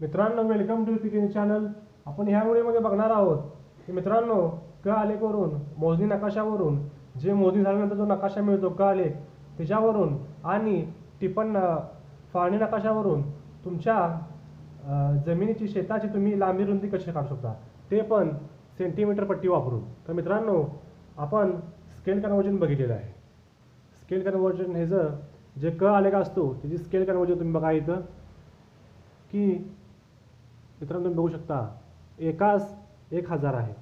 मित्रांनो welcome to picking channel आपण ह्या व्हिडिओमध्ये बघणार आहोत की मित्रांनो क आलेखवरून मोजणी नकाशावरून जे मोजणी झाल्यानंतर जो नकाशा मिळतो क आलेख त्याच्यावरून आणि टिपण फाळणी नकाशावरून तुमच्या जमिनीची शेताची तुम्ही लांबी रुंदी कशी काढू शकता? ते पण सेंटीमीटर पट्टी वापरून. तर मित्रांनो आपण स्केल कन्वर्जन बघितलेलं आहे. स्केल कन्वर्जन हे जर जे क आलेख असतो त्याची स्केल कन्वर्जन तुम्ही बघा इथं की मित्रांनो तुम्ही बघू शकता एकास एक हजार आहे.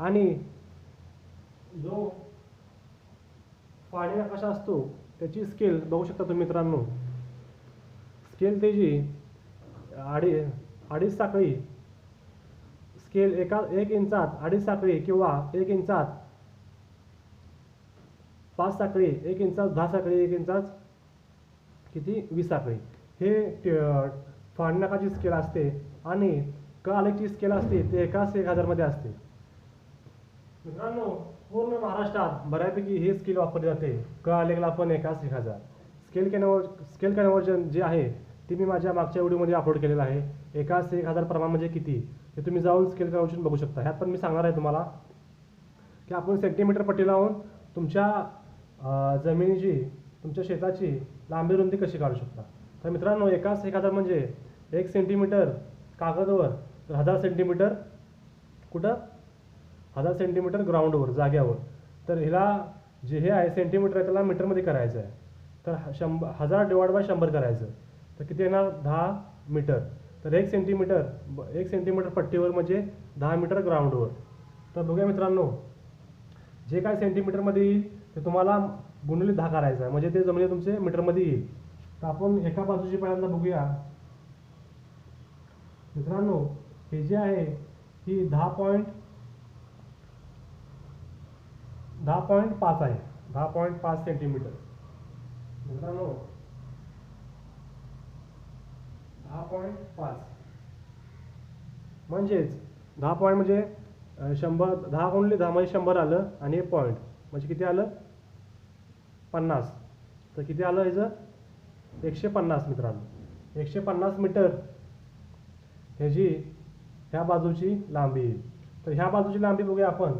आणि जो पाणी नकाशा असतो त्याची स्केल बघू शकता तुम्ही मित्रांनो. स्केल त्याची अडी अडीच साखळी स्केल एका एक इंचात अडीच साखळी किंवा एक इंचात पाच साखळी एक इंचात दहा साखळी एक इंचात किती? वीस साखळी. हे ट- स्केल असते आणि क स्केल असते ते एकाच एक हजारमध्ये असते. मित्रांनो पूर्ण महाराष्ट्रात बऱ्यापैकी हे स्किल वापरली जाते. क आलेखला पण एकाच एक हजार. स्केल कॅनवर स्केल कॅनवर्जन जे आहे ते मी माझ्या मागच्या व्हिडिओमध्ये अपलोड केलेलं आहे. एकाच एक हजार प्रमाण म्हणजे किती? हे तुम्ही जाऊन स्केल कॅनवर्जन बघू शकता. ह्यात पण मी सांगणार आहे तुम्हाला की आपण सेंटीमीटर पट्टी लावून तुमच्या जमिनीची तुमच्या शेताची लांबी रुंदी कशी काढू शकता? तर मित्रांनो एकाच एक हजार म्हणजे एक सेंटीमीटर कागदवर तर हजार सेंटीमीटर कुठं? हजार सेंटीमीटर ग्राउंडवर जाग्यावर. तर ह्याला जे हे आहे सेंटीमीटर आहे त्याला मीटरमध्ये करायचं आहे. तर शंभ हजार डिवाइड बाय शंभर करायचं. तर किती येणार? दहा मीटर. तर एक सेंटीमीटर ब- एक सेंटीमीटर पट्टीवर म्हणजे दहा मीटर ग्राउंडवर तर बघूया मित्रांनो जे काय सेंटीमीटरमध्ये येईल ते तुम्हाला गुणिले दहा करायचं आहे. म्हणजे ते जमिनी तुमचे मीटरमध्ये येईल. तर आपण एका बाजूची पहिल्यांदा बघूया. मित्रांनो हे जे आहे ही दहा पॉईंट दहा पॉईंट पाच आहे. दहा पॉईंट पाच सेंटीमीटर मित्रांनो दहा पॉईंट पाच. म्हणजेच दहा पॉईंट म्हणजे शंभर दहा गुणले दहा म्हणजे शंभर आलं आणि एक पॉईंट म्हणजे किती आलं? पन्नास. तर किती आलं याचं एकशे पन्नास मित्रांनो. एकशे पन्नास मीटर. ह्याची ह्या बाजूची लांबी येईल. तर ह्या बाजूची लांबी बघूया आपण.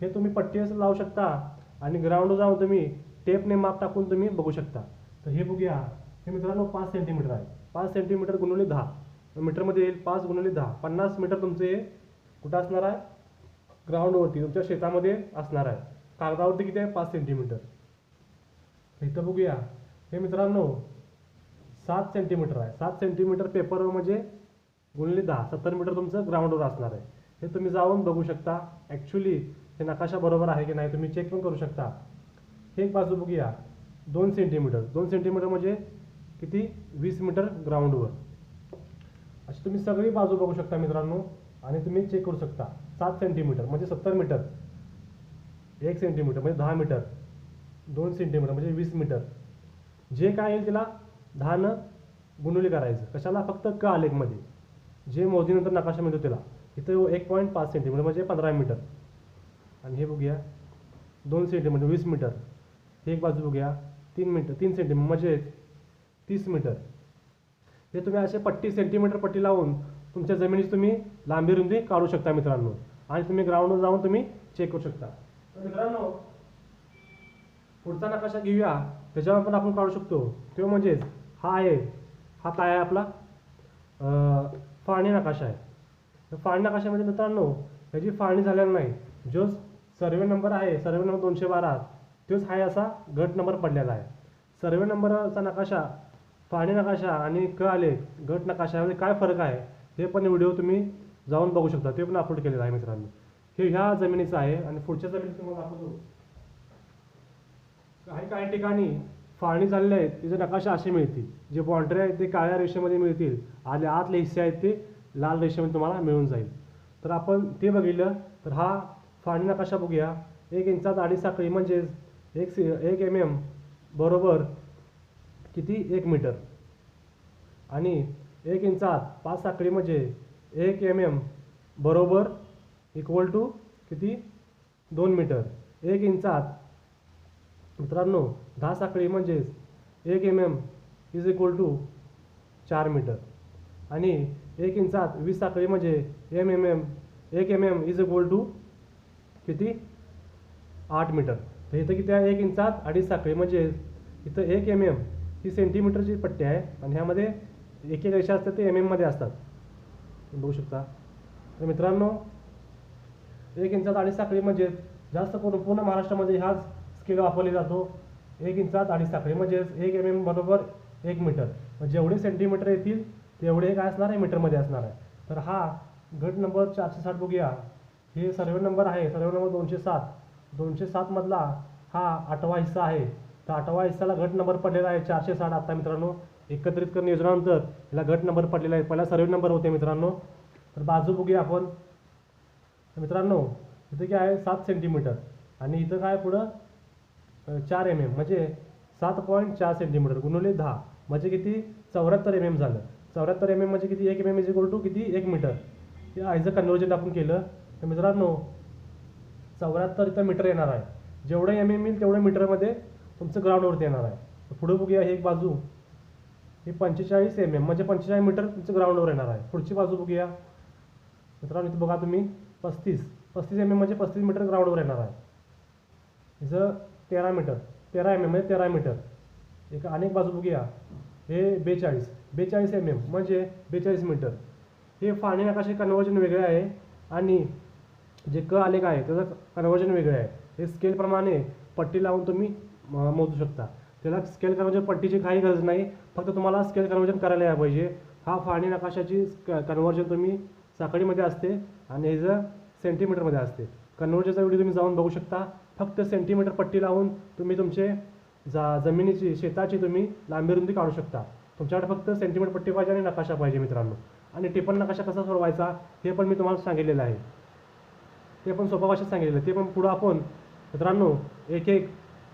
हे तुम्ही पट्टी असं लावू शकता आणि ग्राउंडवर जाऊन तुम्ही टेपने माप टाकून तुम्ही बघू शकता. तर हे बघूया. हे मित्रांनो पाच सेंटीमीटर आहे. पाच सेंटीमीटर गुणवले दहा. मीटरमध्ये येईल पाच गुणवले दहा. पन्नास मीटर तुमचे हे कुठं असणार आहे? ग्राउंडवरती तुमच्या शेतामध्ये असणार आहे. कागदावरती किती आहे? पाच सेंटीमीटर इथं बघूया. हे मित्रांनो सात सेंटीमीटर आहे. सात सेंटीमीटर पेपरवर म्हणजे गुणिले दहा सत्तर मीटर तुमचं ग्राउंडवर असणार आहे. हे तुम्ही जाऊन बघू शकता. ॲक्च्युली हे नकाशा बरोबर आहे की नाही तुम्ही चेक पण करू शकता. हे एक बाजू बघूया. दोन सेंटीमीटर दोन सेंटीमीटर म्हणजे किती? वीस मीटर ग्राउंडवर अशी तुम्ही सगळी बाजू बघू शकता मित्रांनो. आणि तुम्ही चेक करू शकता. सात सेंटीमीटर म्हणजे सत्तर मीटर. एक सेंटीमीटर म्हणजे दहा मीटर. दोन सेंटीमीटर म्हणजे वीस मीटर. जे काय येईल तिला दहानं गुणुली करायचं. कशाला? फक्त क आलेखमध्ये. जे मोजणीनंतर नकाशा मिळतो त्याला इथं एक पॉईंट पाच सेंटीमीटर म्हणजे पंधरा मीटर आणि हे बघूया दोन सेंटीमीटर म्हणजे वीस मीटर हे एक बाजू बघूया तीन मीटर तीन सेंटीमीटर म्हणजे तीस मीटर हे तुम्ही असे पट्टी सेंटीमीटर पट्टी लावून तुमच्या जमिनीची तुम्ही लांबी रुंदी काढू शकता मित्रांनो. आणि तुम्ही ग्राउंडवर जाऊन तुम्ही चेक करू शकता. तर मित्रांनो पुढचा नकाशा घेऊया. त्याच्यावर पण आपण काढू शकतो. तो म्हणजेच हा आहे हा काय आहे आपला फाळणी नकाशा आहे. तर फाळणी नकाशामध्ये मित्रांनो ह्याची फाळणी झालेली नाही जो सर्वे नंबर आहे सर्वे नंबर दोनशे बारा तोच आहे असा गट नंबर पडलेला आहे. सर्वे नंबरचा नकाशा फाळणी नकाशा आणि क आले गट नकाशामध्ये काय फरक आहे हे पण व्हिडिओ तुम्ही जाऊन बघू शकता. ते पण अपलोड केलेलं आहे मित्रांनो. हे ह्या जमिनीचं आहे आणि पुढच्या जमिनीत तुम्हाला दाखवतो. काही काही ठिकाणी फाळणी झालेले आहेत तिचे नकाशा असे मिळतील. जे बाउंड्री आहेत ते काळ्या रेषेमध्ये मिळतील. आणि आतले हिस्से आहेत ते लाल रेषेमध्ये तुम्हाला मिळून जाईल. तर आपण ते बघितलं तर हा फाळणी नकाशा बघूया. एक इंचात अडीच साखळी म्हणजेच एक सी एक एम एम बरोबर किती? एक मीटर. आणि एक इंचात पाच साखळी म्हणजे एक एम एम बरोबर इक्वल टू किती? दोन मीटर. एक इंचात मित्रांनो दहा साखळी म्हणजेच एक M M is equal to चार मीटर. आणि एक इंचात वीस साखळी म्हणजे एम एम एम एक M M is equal to किती? आठ मीटर. तर इथं किती आहे? एक इंचात अडीच साखळी म्हणजे इथं एक एम एम ही सेंटीमीटरची पट्टी आहे. आणि ह्यामध्ये एक एक रेषा असतात ते एम एममध्ये असतात. तुम्ही बघू शकता. तर मित्रांनो एक इंचात अडीच साखळी म्हणजे जास्त करून पूर्ण महाराष्ट्रामध्ये ह्याच स्केल वापरली जातो. एक इंचात अडीच साखळी म्हणजे एक एम एम बरोबर एक मीटर. जेवढे सेंटीमीटर येतील तेवढे काय असणार आहे? मीटरमध्ये असणार आहे. तर हा गट नंबर चारशे साठ बघूया. हे सर्वे नंबर आहे. सर्वे नंबर दोनशे सात. दोनशे सातमधला हा आठवा हिस्सा आहे. तर आठवा हिस्साला गट नंबर पडलेला आहे चारशे साठ आत्ता मित्रांनो. एकत्रित करणे योजनानंतर याला गट नंबर पडलेला आहे. पहिला सर्वे नंबर होते मित्रांनो. तर बाजू बघूया आपण. मित्रांनो इथं काय आहे? सात सेंटीमीटर आणि इथं काय पुढं? चार एम एम म्हणजे सात पॉईंट चार सेंटीमीटर गुणवले दहा म्हणजे किती? चौऱ्याहत्तर एम एम झालं. चौऱ्याहत्तर एम एम म्हणजे किती? एक M M is equal to किती? एक मीटर हे अ कन्वर्जन आपण केलं. तर मित्रांनो चौऱ्याहत्तर इथं मीटर येणार आहे. जेवढं एम एम येईल तेवढं मीटरमध्ये तुमचं ग्राउंडवरती येणार आहे. पुढे बघूया ही एक बाजू. ही पंचेचाळीस एम एम म्हणजे पंचेचाळीस मीटर तुमचं ग्राउंडवर येणार आहे. पुढची बाजू बघूया. मित्रांनो इथं बघा तुम्ही पस्तीस. पस्तीस एम एम म्हणजे पस्तीस मीटर ग्राउंडवर येणार आहे. इथं तेरा मीटर तेरा एम एम म्हणजे तेरा मीटर. एक अनेक बाजू बघूया. हे बेचाळीस बेचाळीस एम एम म्हणजे बेचाळीस मीटर. हे फाळणी आकाशे कन्वर्जन वेगळे आहे आणि जे क आलेख आहे त्याचं कन्वर्जन वेगळं आहे. हे स्केलप्रमाणे पट्टी लावून तुम्ही मोजू शकता. त्याला स्केल कन्वर्जन पट्टीची काही गरज नाही फक्त तुम्हाला स्केल कन्वर्जन करायला यायला पाहिजे. हा फाळणी नकाशाची कन्वर्जन तुम्ही साखळीमध्ये असते आणि ह्याचं सेंटीमीटरमध्ये असते. कन्वर्जनचा व्हिडिओ तुम्ही जाऊन बघू शकता. फक्त सेंटीमीटर पट्टी लावून तुम्ही तुमचे जा जमिनीची शेताची तुम्ही लांबी रुंदी काढू शकता. तुमच्याकडे फक्त सेंटीमीटर पट्टी पाहिजे आणि नकाशा पाहिजे मित्रांनो. आणि टिपण नकाशा कसा सोडवायचा हे पण मी तुम्हाला सांगितलेलं आहे. ते पण सोप्या भाषेत सांगितलेलं आहे. ते पण पुढं आपण मित्रांनो एक एक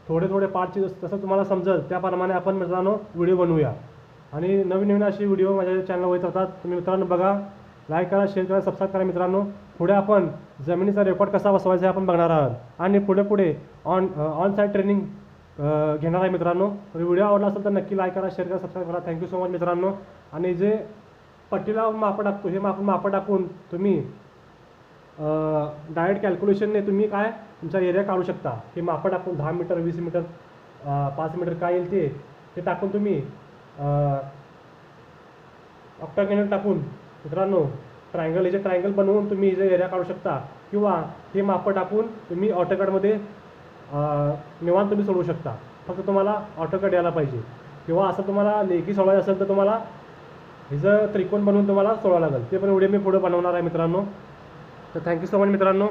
थोडे थोडे पार्टचे तसं तुम्हाला समजेल त्याप्रमाणे आपण मित्रांनो व्हिडिओ बनवूया. आणि नवीन नवीन असे व्हिडिओ माझ्या चॅनलवर येत राहतात. तुम्ही मित्रांनो बघा लाईक करा शेअर करा सबस्क्राईब करा मित्रांनो. पुढे आपण जमिनीचा रेकॉर्ड कसा बसवायचा आपण बघणार आहोत. आणि पुढे पुढे ऑन ऑन साईड ट्रेनिंग घेणार आहे मित्रांनो. व्हिडिओ आवडला असेल तर नक्की लाईक करा शेअर करा सबस्क्राईब करा. थँक्यू सो मच मित्रांनो. आणि जे पट्टीला मापं टाकतो हे माप मापं टाकून तुम्ही uh, डायरेक्ट कॅल्क्युलेशनने तुम्ही काय तुमचा एरिया काढू शकता. हे मापं टाकून दहा मीटर वीस मीटर uh, पाच मीटर काय येईल ते ते टाकून तुम्ही uh, ऑक्टागेनल टाकून मित्रांनो ट्रायंगल याचे ट्रायंगल बनवून तुम्ही जे एरिया काढू शकता. किंवा हे मापं टाकून तुम्ही ऑटोकॅडमध्ये निवांत तुम्ही सोडवू शकता. फक्त तुम्हाला ऑटोकॅड यायला पाहिजे. किंवा असं तुम्हाला लेखी सोडवायचं असेल तर तुम्हाला हिचं त्रिकोण बनवून तुम्हाला सोडावं लागेल. ते पण व्हिडिओ मी पुढे बनवणार आहे मित्रांनो. तर थँक्यू सो मच मित्रांनो.